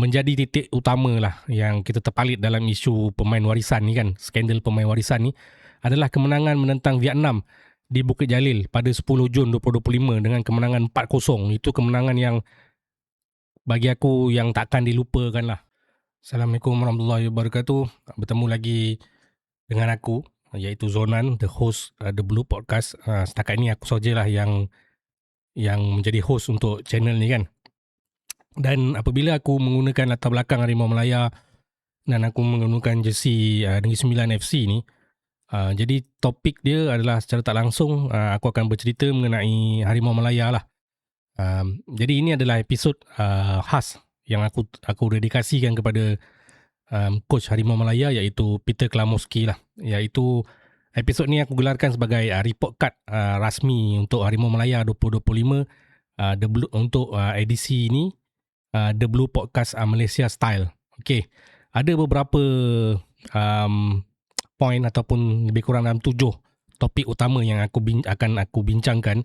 menjadi titik utama lah yang kita terpalit dalam isu pemain warisan ni kan, skandal pemain warisan ni adalah kemenangan menentang Vietnam di Bukit Jalil pada 10 Jun 2025 dengan kemenangan 4-0. Itu kemenangan yang bagi aku yang takkan dilupakan lah. Assalamualaikum warahmatullahi wabarakatuh. Bertemu lagi dengan aku iaitu Zonan, the host uh, The Blue Podcast. Uh, setakat ini aku sajalah yang yang menjadi host untuk channel ni kan. Dan apabila aku menggunakan latar belakang Harimau Melaya dan aku menggunakan jersey uh, Negeri Sembilan FC ni, Uh, jadi topik dia adalah secara tak langsung uh, aku akan bercerita mengenai Harimau Malaya lah. Um, jadi ini adalah episod uh, khas yang aku aku dedikasikan kepada um, coach Harimau Malaya iaitu Peter Klamoski lah. Iaitu episod ni aku gelarkan sebagai uh, report card uh, rasmi untuk Harimau Malaya 2025 uh, the untuk uh, edisi ini uh, The Blue Podcast uh, Malaysia Style. Okay. Ada beberapa um, point ataupun lebih kurang dalam tujuh topik utama yang aku bin, akan aku bincangkan.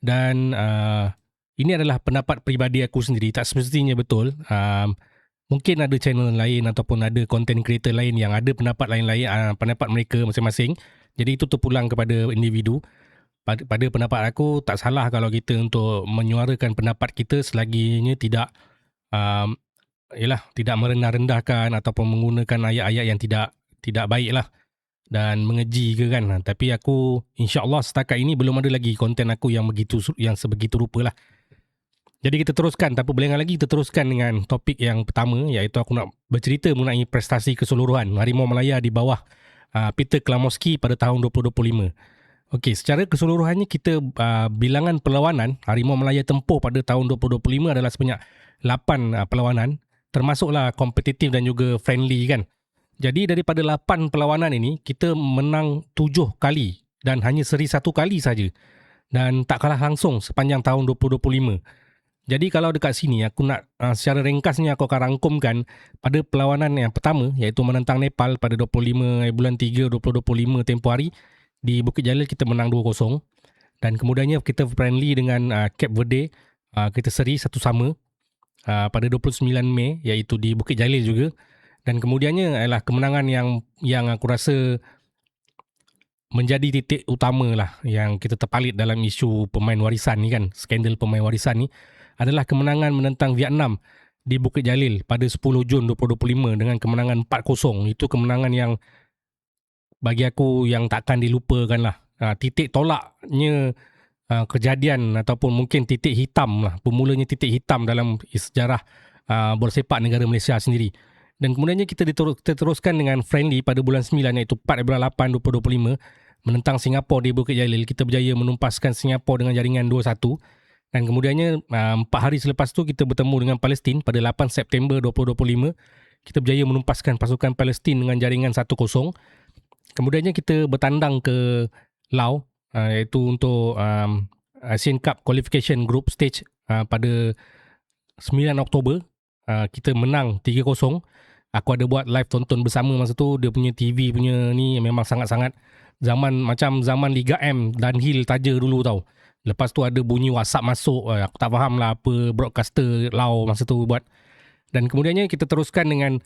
Dan uh, ini adalah pendapat peribadi aku sendiri. Tak semestinya betul. Um, mungkin ada channel lain ataupun ada content creator lain yang ada pendapat lain-lain uh, pendapat mereka masing-masing. Jadi itu terpulang kepada individu. Pada, pada pendapat aku tak salah kalau kita untuk menyuarakan pendapat kita. Selaginya tidak um, yalah tidak merendah-rendahkan ataupun menggunakan ayat-ayat yang tidak tidak baik lah dan mengeji ke kan. Tapi aku insyaallah setakat ini belum ada lagi konten aku yang begitu yang sebegitu rupa lah jadi kita teruskan tanpa berlengah lagi kita teruskan dengan topik yang pertama iaitu aku nak bercerita mengenai prestasi keseluruhan Harimau Malaya di bawah uh, Peter Klamoski pada tahun 2025 Okey, secara keseluruhannya kita uh, bilangan perlawanan Harimau Malaya tempuh pada tahun 2025 adalah sebanyak 8 uh, perlawanan termasuklah kompetitif dan juga friendly kan. Jadi daripada 8 perlawanan ini, kita menang 7 kali dan hanya seri satu kali saja. Dan tak kalah langsung sepanjang tahun 2025. Jadi kalau dekat sini aku nak uh, secara ringkasnya aku akan rangkumkan pada perlawanan yang pertama iaitu menentang Nepal pada 25 bulan 3 2025 tempoh hari di Bukit Jalil kita menang 2-0 dan kemudiannya kita friendly dengan uh, Verde uh, kita seri satu sama uh, pada 29 Mei iaitu di Bukit Jalil juga dan kemudiannya adalah kemenangan yang yang aku rasa menjadi titik utama lah yang kita terpalit dalam isu pemain warisan ni kan, skandal pemain warisan ni adalah kemenangan menentang Vietnam di Bukit Jalil pada 10 Jun 2025 dengan kemenangan 4-0. Itu kemenangan yang bagi aku yang takkan dilupakan lah. Ha, titik tolaknya ha, kejadian ataupun mungkin titik hitam lah. Bermulanya titik hitam dalam sejarah ha, bersepak negara Malaysia sendiri. Dan kemudiannya kita diteruskan dengan friendly pada bulan 9 iaitu 4 bulan 8 2025 menentang Singapura di Bukit Jalil. Kita berjaya menumpaskan Singapura dengan jaringan 2-1. Dan kemudiannya 4 hari selepas tu kita bertemu dengan Palestin pada 8 September 2025. Kita berjaya menumpaskan pasukan Palestin dengan jaringan 1-0. Kemudiannya kita bertandang ke Laos iaitu untuk um, Asian Cup Qualification Group Stage uh, pada 9 Oktober. Uh, kita menang 3-0 aku ada buat live tonton bersama masa tu. Dia punya TV punya ni memang sangat-sangat. Zaman macam zaman Liga M dan Hill taja dulu tau. Lepas tu ada bunyi WhatsApp masuk. Eh, aku tak faham lah apa broadcaster Lau masa tu buat. Dan kemudiannya kita teruskan dengan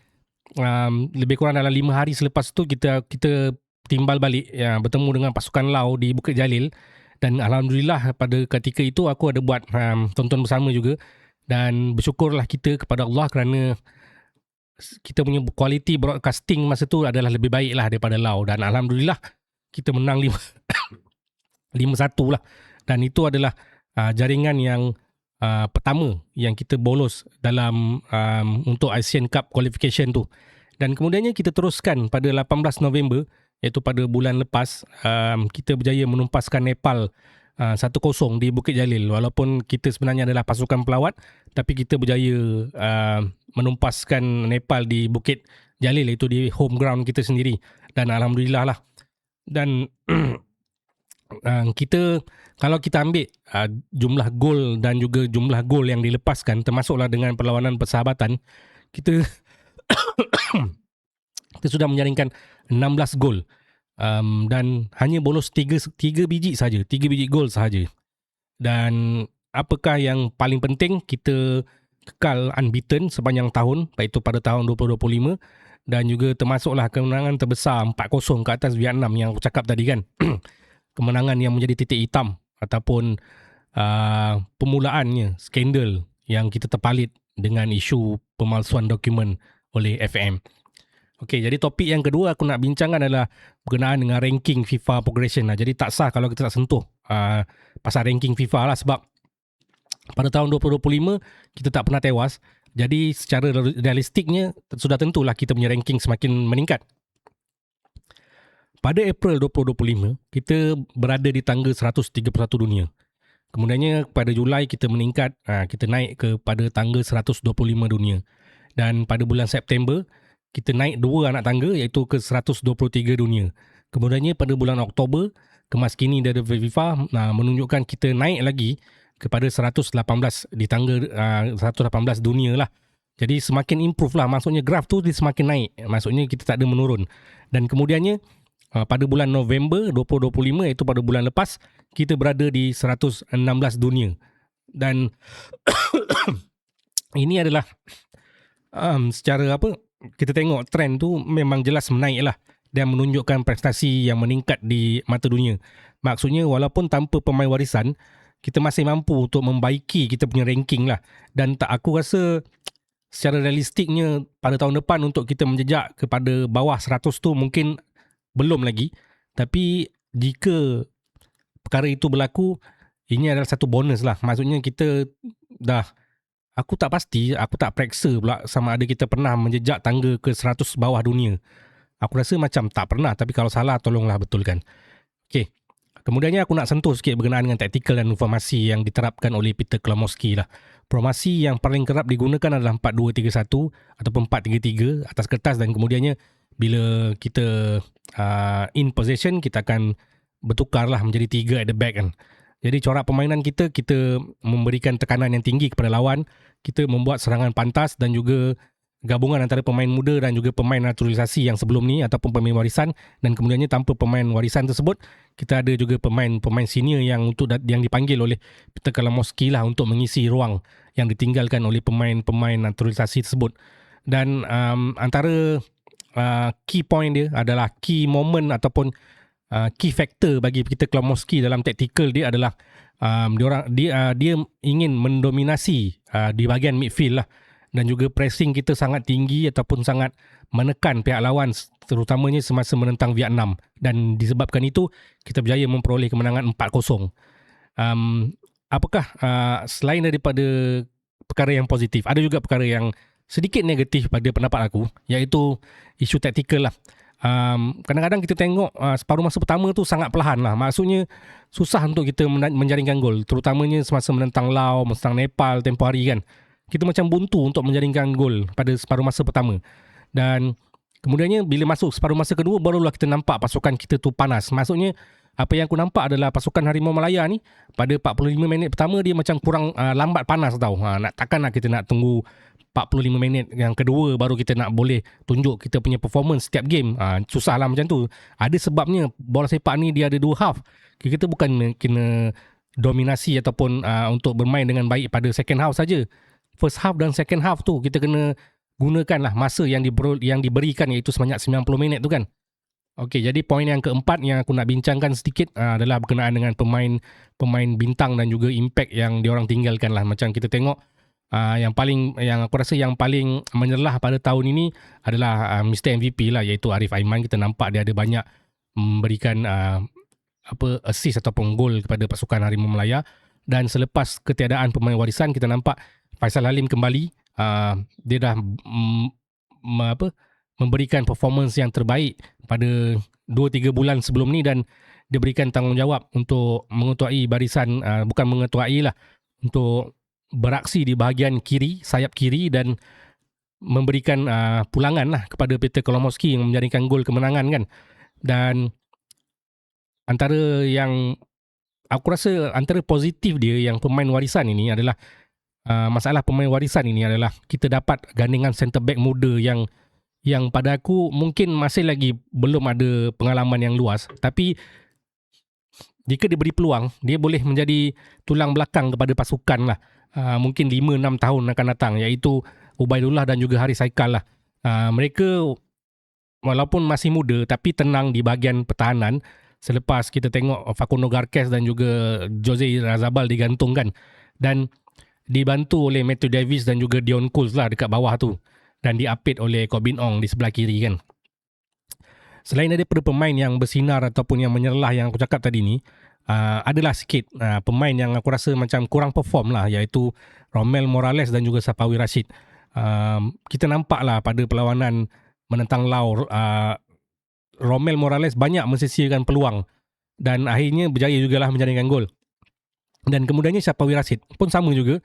um, lebih kurang dalam 5 hari selepas tu kita kita timbal balik ya, bertemu dengan pasukan Lau di Bukit Jalil. Dan Alhamdulillah pada ketika itu aku ada buat um, tonton bersama juga. Dan bersyukurlah kita kepada Allah kerana kita punya kualiti broadcasting masa tu adalah lebih baik lah daripada Lau dan Alhamdulillah kita menang 5 5-1 lah. Dan itu adalah uh, jaringan yang uh, pertama yang kita bolos dalam um, untuk Asian Cup qualification tu. Dan kemudiannya kita teruskan pada 18 November iaitu pada bulan lepas um, kita berjaya menumpaskan Nepal uh, 1-0 di Bukit Jalil. Walaupun kita sebenarnya adalah pasukan pelawat tapi kita berjaya uh, menumpaskan Nepal di Bukit Jalil. Itu di home ground kita sendiri. Dan alhamdulillah lah. Dan uh, kita kalau kita ambil uh, jumlah gol dan juga jumlah gol yang dilepaskan termasuklah dengan perlawanan persahabatan kita kita sudah menjaringkan 16 gol um, dan hanya bolos 3 3 biji saja 3 biji gol sahaja dan apakah yang paling penting kita kekal unbeaten sepanjang tahun iaitu pada tahun 2025 dan juga termasuklah kemenangan terbesar 4-0 ke atas Vietnam yang aku cakap tadi kan. kemenangan yang menjadi titik hitam ataupun uh, permulaannya skandal yang kita terpalit dengan isu pemalsuan dokumen oleh FM. Okey, jadi topik yang kedua aku nak bincangkan adalah berkenaan dengan ranking FIFA progression lah. Jadi tak sah kalau kita tak sentuh uh, pasal ranking FIFA lah sebab pada tahun 2025 kita tak pernah tewas. Jadi secara realistiknya sudah tentulah kita punya ranking semakin meningkat. Pada April 2025, kita berada di tangga 131 dunia. Kemudiannya pada Julai kita meningkat, uh, kita naik ke pada tangga 125 dunia. Dan pada bulan September, kita naik dua anak tangga iaitu ke 123 dunia. Kemudiannya pada bulan Oktober, kemas kini dari FIFA nah, menunjukkan kita naik lagi kepada 118 di tangga uh, 118 dunia lah. Jadi semakin improve lah. Maksudnya graf tu dia semakin naik. Maksudnya kita tak ada menurun. Dan kemudiannya uh, pada bulan November 2025 iaitu pada bulan lepas kita berada di 116 dunia. Dan ini adalah um, secara apa kita tengok trend tu memang jelas menaik lah dan menunjukkan prestasi yang meningkat di mata dunia. Maksudnya walaupun tanpa pemain warisan, kita masih mampu untuk membaiki kita punya ranking lah. Dan tak aku rasa secara realistiknya pada tahun depan untuk kita menjejak kepada bawah 100 tu mungkin belum lagi. Tapi jika perkara itu berlaku, ini adalah satu bonus lah. Maksudnya kita dah aku tak pasti, aku tak periksa pula sama ada kita pernah menjejak tangga ke 100 bawah dunia. Aku rasa macam tak pernah tapi kalau salah tolonglah betulkan. Okey. Kemudiannya aku nak sentuh sikit berkenaan dengan taktikal dan informasi yang diterapkan oleh Peter Klamowski lah. Formasi yang paling kerap digunakan adalah 4-2-3-1 ataupun 4-3-3 atas kertas dan kemudiannya bila kita uh, in possession kita akan bertukarlah menjadi 3 at the back kan. Jadi corak permainan kita kita memberikan tekanan yang tinggi kepada lawan, kita membuat serangan pantas dan juga gabungan antara pemain muda dan juga pemain naturalisasi yang sebelum ni ataupun pemain warisan. Dan kemudiannya tanpa pemain warisan tersebut kita ada juga pemain-pemain senior yang untuk yang dipanggil oleh Peter Kalamoski lah untuk mengisi ruang yang ditinggalkan oleh pemain-pemain naturalisasi tersebut. Dan um, antara uh, key point dia adalah key moment ataupun uh, key factor bagi Peter Kalamoski dalam tactical dia adalah um, dia orang dia uh, dia ingin mendominasi uh, di bahagian midfield lah. Dan juga pressing kita sangat tinggi ataupun sangat menekan pihak lawan terutamanya semasa menentang Vietnam. Dan disebabkan itu kita berjaya memperoleh kemenangan 4-0. Um, apakah uh, selain daripada perkara yang positif ada juga perkara yang sedikit negatif pada pendapat aku iaitu isu taktikal lah um, kadang-kadang kita tengok uh, separuh masa pertama tu sangat perlahan lah. Maksudnya susah untuk kita menjaringkan gol. Terutamanya semasa menentang Laos, menentang Nepal tempoh hari kan. Kita macam buntu untuk menjaringkan gol pada separuh masa pertama. Dan kemudiannya bila masuk separuh masa kedua barulah kita nampak pasukan kita tu panas. Maksudnya apa yang aku nampak adalah pasukan Harimau Malaya ni pada 45 minit pertama dia macam kurang uh, lambat panas tau. Ha, nak takkan nak kita nak tunggu 45 minit yang kedua baru kita nak boleh tunjuk kita punya performance setiap game. Ha, susah lah macam tu. Ada sebabnya bola sepak ni dia ada dua half. Kita bukan kena dominasi ataupun uh, untuk bermain dengan baik pada second half saja. First half dan second half tu kita kena gunakanlah masa yang diberi, yang diberikan iaitu sebanyak 90 minit tu kan. Okey, jadi poin yang keempat yang aku nak bincangkan sedikit uh, adalah berkenaan dengan pemain pemain bintang dan juga impact yang diorang tinggalkan lah. Macam kita tengok uh, yang paling yang aku rasa yang paling menyerlah pada tahun ini adalah uh, Mr MVP lah iaitu Arif Aiman. Kita nampak dia ada banyak memberikan uh, apa assist ataupun gol kepada pasukan Harimau Melaya. Dan selepas ketiadaan pemain warisan kita nampak Faisal Halim kembali. Uh, dia dah mm, apa memberikan performance yang terbaik pada 2 3 bulan sebelum ni. Dan dia berikan tanggungjawab untuk mengetuai barisan uh, bukan mengetuai lah untuk beraksi di bahagian kiri, sayap kiri dan memberikan uh, pulangan lah kepada Peter Kolomoski yang menjadikan gol kemenangan kan. Dan antara yang aku rasa antara positif dia yang pemain warisan ini adalah uh, masalah pemain warisan ini adalah kita dapat gandingan centre back muda yang yang pada aku mungkin masih lagi belum ada pengalaman yang luas tapi jika diberi peluang dia boleh menjadi tulang belakang kepada pasukan lah uh, mungkin 5-6 tahun akan datang iaitu Ubaidullah dan juga Haris Haikal lah. Uh, mereka walaupun masih muda tapi tenang di bahagian pertahanan selepas kita tengok Facundo Garces dan juga Jose Razabal digantungkan dan dibantu oleh Matthew Davis dan juga Dion Coles lah dekat bawah tu dan diapit oleh Corbin Ong di sebelah kiri kan. Selain daripada pemain yang bersinar ataupun yang menyerlah yang aku cakap tadi ni, uh, adalah sikit uh, pemain yang aku rasa macam kurang perform lah iaitu Romel Morales dan juga Sapawi Rashid. Uh, kita nampak lah pada perlawanan menentang Lau, uh, Romel Morales banyak mensesiakan peluang dan akhirnya berjaya jugalah menjaringkan gol. Dan kemudiannya Sapawi Rashid pun sama juga.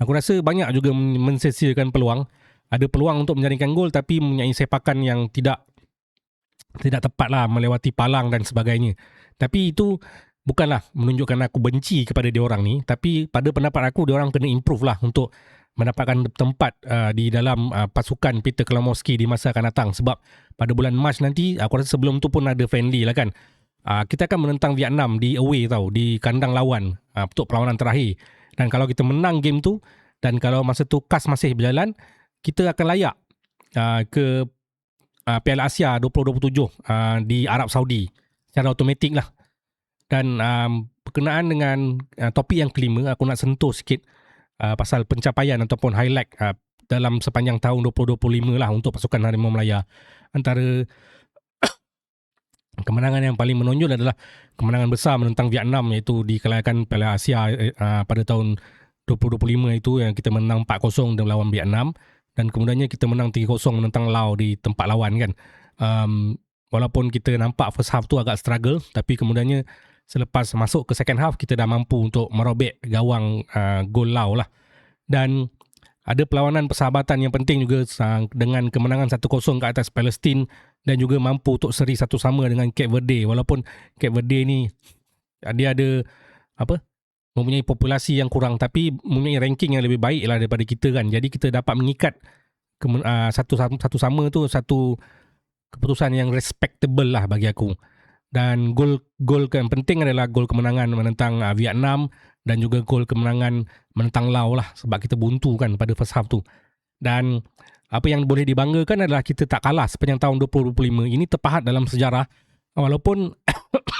Aku rasa banyak juga mensesiakan peluang. Ada peluang untuk menjaringkan gol tapi mempunyai sepakan yang tidak tidak tepat lah melewati palang dan sebagainya. Tapi itu bukanlah menunjukkan aku benci kepada dia orang ni. Tapi pada pendapat aku, dia orang kena improve lah untuk mendapatkan tempat uh, di dalam uh, pasukan Peter Klamowski di masa akan datang. Sebab pada bulan Mac nanti, aku rasa sebelum tu pun ada friendly lah kan. Uh, kita akan menentang Vietnam di away tau, di kandang lawan uh, untuk perlawanan terakhir. Dan kalau kita menang game tu, dan kalau masa tu kas masih berjalan, kita akan layak uh, ke uh, Piala Asia 2027 uh, di Arab Saudi secara automatik lah. Dan um, berkenaan dengan uh, topik yang kelima, aku nak sentuh sikit uh, pasal pencapaian ataupun highlight uh, dalam sepanjang tahun 2025 lah untuk pasukan Harimau Melaya. Antara kemenangan yang paling menonjol adalah kemenangan besar menentang Vietnam iaitu di kelayakan Piala Asia uh, pada tahun 2025 itu yang kita menang 4-0 dan melawan Vietnam dan kemudiannya kita menang 3-0 menentang Laos di tempat lawan kan. Um, walaupun kita nampak first half tu agak struggle tapi kemudiannya selepas masuk ke second half kita dah mampu untuk merobek gawang uh, gol Laos lah. Dan ada perlawanan persahabatan yang penting juga uh, dengan kemenangan 1-0 ke atas Palestin dan juga mampu untuk seri satu sama dengan Cape Verde walaupun Cape Verde ni dia ada apa mempunyai populasi yang kurang tapi mempunyai ranking yang lebih baik lah daripada kita kan. Jadi kita dapat mengikat uh, satu, satu sama tu satu keputusan yang respectable lah bagi aku. Dan gol gol yang penting adalah gol kemenangan menentang uh, Vietnam dan juga gol kemenangan menentang Laos lah sebab kita buntu kan pada first half tu. Dan apa yang boleh dibanggakan adalah kita tak kalah sepanjang tahun 2025. Ini terpahat dalam sejarah walaupun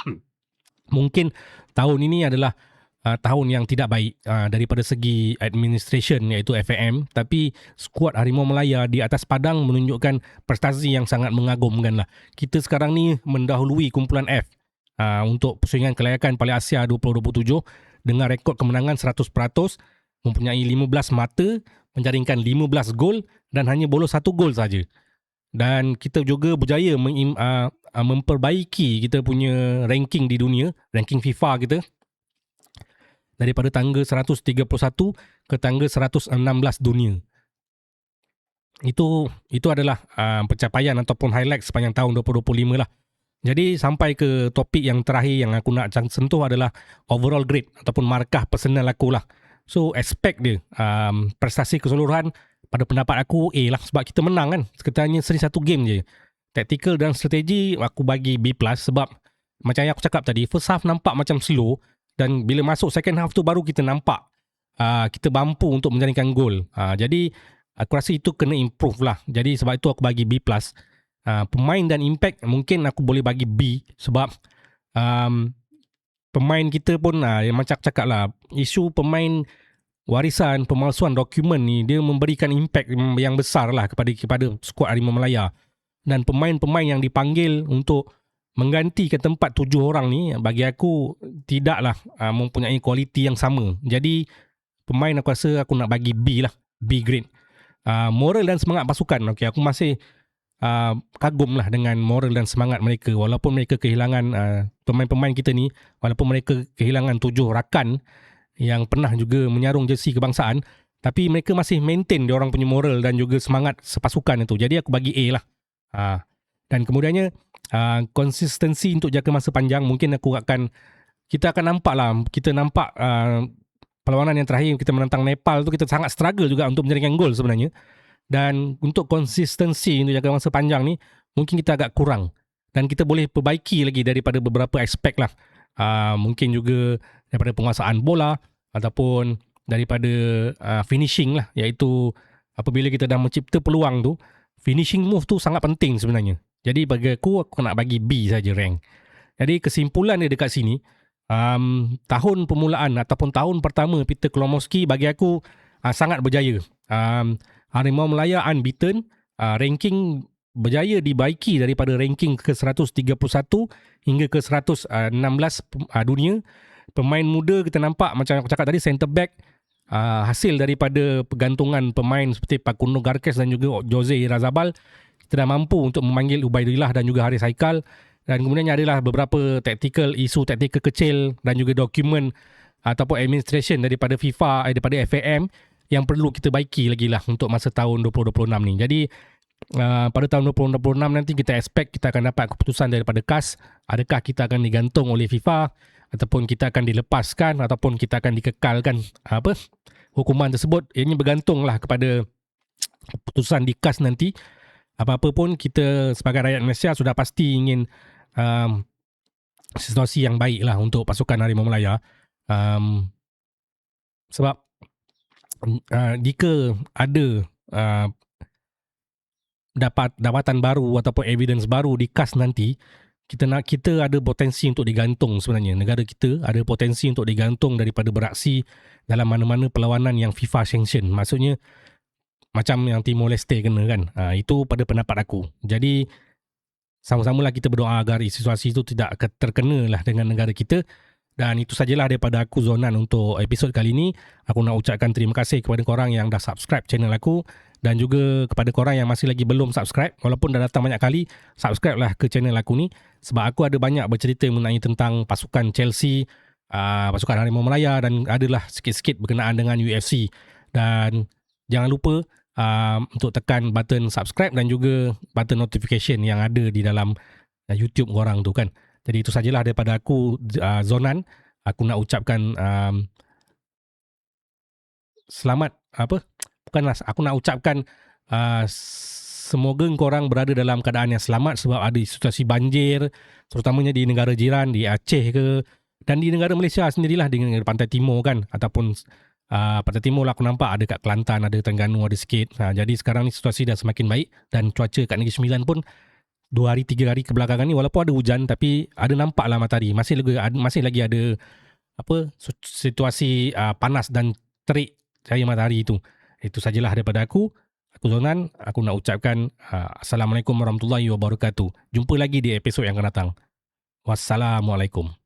mungkin tahun ini adalah uh, tahun yang tidak baik uh, daripada segi administration iaitu FAM tapi skuad Harimau Melaya di atas padang menunjukkan prestasi yang sangat mengagumkan lah. Kita sekarang ni mendahului kumpulan F uh, untuk persaingan kelayakan Piala Asia 2027 dengan rekod kemenangan 100% mempunyai 15 mata menjaringkan 15 gol dan hanya bolos satu gol saja. Dan kita juga berjaya mem- uh, memperbaiki kita punya ranking di dunia, ranking FIFA kita daripada tangga 131 ke tangga 116 dunia. Itu itu adalah uh, pencapaian ataupun highlight sepanjang tahun 2025 lah. Jadi sampai ke topik yang terakhir yang aku nak sentuh adalah overall grade ataupun markah personal aku lah. So expect dia um, prestasi keseluruhan pada pendapat aku A lah sebab kita menang kan. Sekiranya seri satu game je. Tactical dan strategi aku bagi B plus sebab macam yang aku cakap tadi first half nampak macam slow dan bila masuk second half tu baru kita nampak uh, kita mampu untuk menjaringkan gol. Uh, jadi aku rasa itu kena improve lah. Jadi sebab itu aku bagi B+. Uh, pemain dan impact mungkin aku boleh bagi B sebab um, pemain kita pun uh, yang macam cakap lah isu pemain warisan pemalsuan dokumen ni dia memberikan impact yang besar lah kepada kepada skuad Harimau Melaya dan pemain-pemain yang dipanggil untuk mengganti ke tempat tujuh orang ni bagi aku tidaklah uh, mempunyai kualiti yang sama. Jadi pemain aku rasa aku nak bagi B lah, B grade. Uh, moral dan semangat pasukan. Okay, aku masih uh, kagum lah dengan moral dan semangat mereka walaupun mereka kehilangan uh, pemain-pemain kita ni walaupun mereka kehilangan tujuh rakan yang pernah juga menyarung jersey kebangsaan tapi mereka masih maintain dia orang punya moral dan juga semangat sepasukan itu. Jadi aku bagi A lah. Uh, dan kemudiannya uh, konsistensi untuk jangka masa panjang mungkin aku akan kita akan nampak lah kita nampak uh, perlawanan yang terakhir kita menentang Nepal tu kita sangat struggle juga untuk menjaringkan gol sebenarnya. Dan untuk konsistensi untuk jangka masa panjang ni mungkin kita agak kurang. Dan kita boleh perbaiki lagi daripada beberapa aspek lah. Uh, mungkin juga daripada penguasaan bola ataupun daripada uh, finishing lah. Iaitu apabila kita dah mencipta peluang tu finishing move tu sangat penting sebenarnya. Jadi bagi aku aku nak bagi B saja rank. Jadi kesimpulan dia dekat sini um, tahun permulaan ataupun tahun pertama Peter Klomowski bagi aku uh, sangat berjaya. Um, Harimau Melaya unbeaten, uh, ranking berjaya dibaiki daripada ranking ke 131 hingga ke 116 uh, dunia. Pemain muda kita nampak macam aku cakap tadi center back uh, hasil daripada pergantungan pemain seperti Pakuno Garkes dan juga Jose Irazabal dah mampu untuk memanggil Ubaidillah dan juga Haris Haikal. Dan kemudiannya adalah beberapa tactical isu tactical kecil dan juga dokumen ataupun administration daripada FIFA eh, daripada FAM yang perlu kita baiki lagi lah untuk masa tahun 2026 ni. Jadi uh, pada tahun 2026 nanti kita expect kita akan dapat keputusan daripada KAS. Adakah kita akan digantung oleh FIFA ataupun kita akan dilepaskan ataupun kita akan dikekalkan? Apa? Hukuman tersebut ini bergantunglah kepada keputusan di KAS nanti apa-apa pun kita sebagai rakyat Malaysia sudah pasti ingin um, situasi yang baik lah untuk pasukan Harimau Melaya. Um, sebab uh, jika ada uh, dapat dapatan baru ataupun evidence baru di KAS nanti, kita nak kita ada potensi untuk digantung sebenarnya. Negara kita ada potensi untuk digantung daripada beraksi dalam mana-mana perlawanan yang FIFA sanction. Maksudnya macam yang Timor Leste kena kan. Ha, itu pada pendapat aku. Jadi sama-samalah kita berdoa agar situasi itu tidak terkena lah dengan negara kita. Dan itu sajalah daripada aku Zonan untuk episod kali ini. Aku nak ucapkan terima kasih kepada korang yang dah subscribe channel aku dan juga kepada korang yang masih lagi belum subscribe walaupun dah datang banyak kali subscribe lah ke channel aku ni sebab aku ada banyak bercerita mengenai tentang pasukan Chelsea uh, pasukan Harimau Melaya dan adalah sikit-sikit berkenaan dengan UFC dan jangan lupa uh, untuk tekan button subscribe dan juga button notification yang ada di dalam uh, YouTube korang tu kan. Jadi itu sajalah daripada aku uh, Zonan. Aku nak ucapkan um, selamat apa? Bukanlah aku nak ucapkan uh, semoga korang berada dalam keadaan yang selamat sebab ada situasi banjir terutamanya di negara jiran di Aceh ke dan di negara Malaysia sendirilah di pantai timur kan ataupun uh, pada timur lah aku nampak ada kat Kelantan, ada Terengganu, ada sikit. Uh, jadi sekarang ni situasi dah semakin baik dan cuaca kat Negeri Sembilan pun dua hari, tiga hari kebelakangan ni walaupun ada hujan tapi ada nampak lah matahari. Masih lagi masih lagi ada apa situasi uh, panas dan terik cahaya matahari itu. Itu sajalah daripada aku. Aku Zonan, aku nak ucapkan uh, Assalamualaikum warahmatullahi wabarakatuh. Jumpa lagi di episod yang akan datang. Wassalamualaikum.